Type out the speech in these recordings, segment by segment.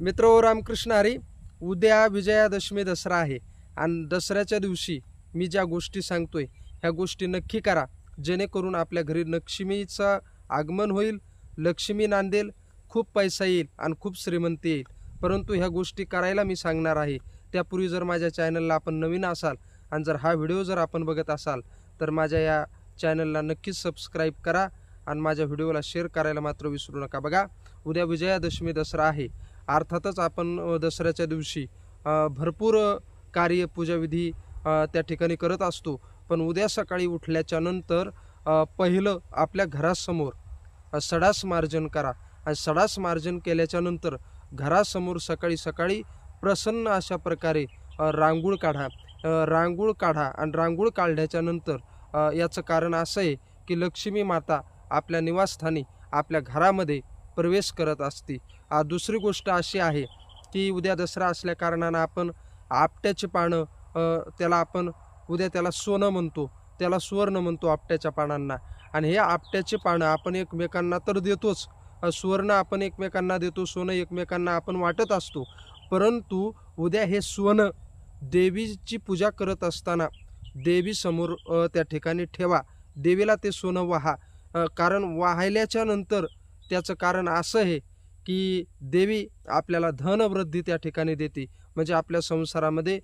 मित्र हो, रामकृष्ण हरी उद्या विजयादशमी दसरा आहे आणि दसऱ्याच्या दिवशी मी ज्या गोष्टी सांगतोय ह्या गोष्टी नक्की करा. जेणेकरून आपल्या घरी लक्ष्मीचं आगमन होईल लक्ष्मी नांदेल खूप पैसा येईल आणि खूप श्रीमंती येईल. परंतु ह्या गोष्टी करायला मी सांगणार आहे. त्यापूर्वी जर माझ्या चॅनलला आपण नवीन असाल आणि जर हा व्हिडिओ जर आपण बघत असाल तर माझ्या या चॅनलला नक्कीच सबस्क्राईब करा. आणि माझ्या व्हिडिओला शेअर करायला मात्र विसरू नका. बघा उद्या विजयादशमी दसरा आहे. अर्थातच आपण दसऱ्याच्या दिवशी भरपूर कार्य पूजाविधी त्या ठिकाणी करत असतो. पण उद्या सकाळी उठल्याच्या नंतर पहिलं आपल्या घरासमोर सडास मार्जन करा. आणि सडास मार्जन केल्याच्यानंतर घरासमोर सकाळी सकाळी प्रसन्न अशा प्रकारे रांगूळ काढा. रांगूळ काढा आणि रांगूळ काढल्याच्या नंतर याचं कारण असं आहे की लक्ष्मी माता आपल्या निवासस्थानी आपल्या घरामध्ये प्रवेश करत असते. दुसरी गोष्ट अशी आहे की उद्या दसरा असल्या कारणानं आपण आपट्याची पानं त्याला आपण उद्या त्याला सोनं म्हणतो त्याला सुवर्ण म्हणतो आपट्याच्या पानांना. आणि हे आपट्याची पानं आपण एकमेकांना तर देतोच. सुवर्ण आपण एकमेकांना देतो सोनं एकमेकांना आपण वाटत असतो. परंतु उद्या हे सोनं देवीची पूजा करत असताना देवीसमोर त्या ठिकाणी ठेवा. देवीला ते सोनं वाहा. कारण वाहिल्याच्या नंतर त्याचं कारण असं आहे की देवी आपल्याला धनवृद्धी त्या ठिकाणी देते. म्हणजे आपल्या संसारामध्ये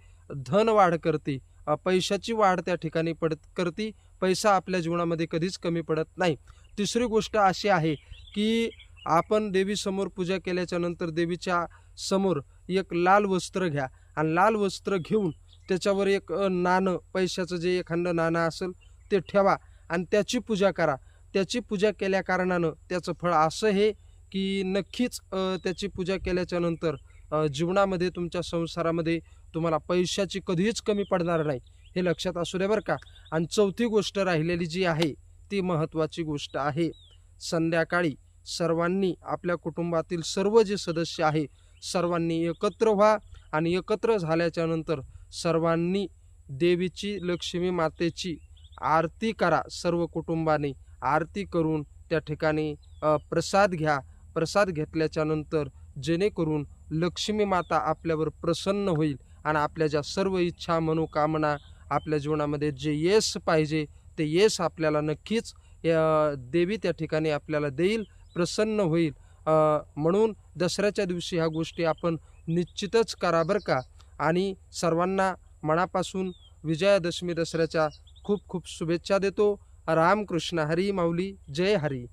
धन वाढ करते. पैशाची वाढ त्या ठिकाणी पडत करते. पैसा आपल्या जीवनामध्ये कधीच कमी पडत नाही. तिसरी गोष्ट अशी आहे की आपण देवीसमोर पूजा केल्याच्यानंतर देवीच्या समोर एक लाल वस्त्र घ्या. आणि लाल वस्त्र घेऊन त्याच्यावर एक नाणं पैशाचं जे एखादं नाणं असेल ते ठेवा आणि त्याची पूजा करा. त्याची पूजा केल्या कारणानं त्याचं फळ असं आहे की नक्कीच त्याची पूजा केल्याच्यानंतर जीवनामध्ये तुमच्या संसारामध्ये तुम्हाला पैशाची कधीच कमी पडणार नाही हे लक्षात असू दे बरं का. आणि चौथी गोष्ट राहिलेली जी आहे ती महत्त्वाची गोष्ट आहे. संध्याकाळी सर्वांनी आपल्या कुटुंबातील सर्व जे सदस्य आहे सर्वांनी एकत्र व्हा आणि एकत्र झाल्याच्यानंतर सर्वांनी देवीची लक्ष्मी मातेची आरती करा सर्व कुटुंबाने. आरती करून त्या ठिकाणी प्रसाद घ्या. प्रसाद घेतल्याच्या नंतर जेणेकरून लक्ष्मी माता आपल्यावर प्रसन्न होईल आणि आपल्या ज्या सर्व इच्छा मनोकामना आपल्या जीवनामध्ये जे यश पाहिजे ते यश आपल्याला नक्कीच देवी त्या ठिकाणी आपल्याला देईल प्रसन्न होईल. म्हणून दसऱ्याच्या दिवशी ह्या गोष्टी आपण निश्चितच करा बरं का. आणि सर्वांना मनापासून विजयादशमी दसऱ्याच्या खूप खूप शुभेच्छा देतो. रामकृष्ण हरी माऊली जय हरी।